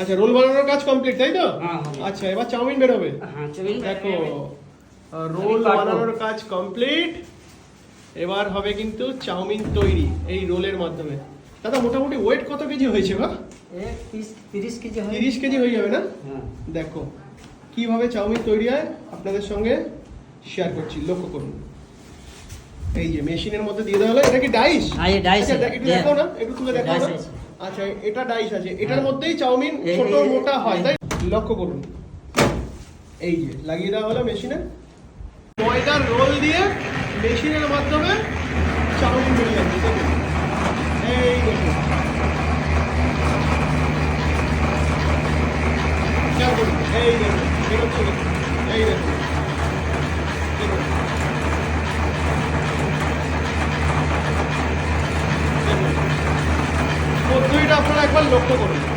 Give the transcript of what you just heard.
আচ্ছা রোল বানানোর কাজ কমপ্লিট তাই তো? হ্যাঁ, আচ্ছা এবার চাউমিন বেরোবে। হবে দেখো রোল বানানোর কাজ কমপ্লিট এবার হবে কিন্তু চাউমিন তৈরি এই রোলের মাধ্যমে। দাদা মোটামুটি ওয়েট কত কেজি হয়েছে বা? তিরিশ কেজি তিরিশ কেজি হয়ে যাবে না? হ্যাঁ। দেখো কীভাবে চাউমিন তৈরি হয় আপনাদের সঙ্গে শেয়ার করছি লক্ষ্য করুন। এই যে মেশিনের মধ্যে দিয়ে দেওয়া হলো এটা কি ডাইস হ্যাঁ, ডাইস একটু দেখাও না একটু তুলে দেখো। আচ্ছা এটা ডাইস আছে। এটার হ্যাঁ। মধ্যেই চাউমিন ছোট মোটা হয় তাই? লক্ষ্য করুন। এই যে লাগিয়ে দেওয়া হলো মেশিনে ময়দার রোল দিয়ে মেশিনের মাধ্যমে চাউমিন বেরিয়ে যাচ্ছে এই দেখুন এই দেখুন। এই দেখুন। লক্ষ্য করুন।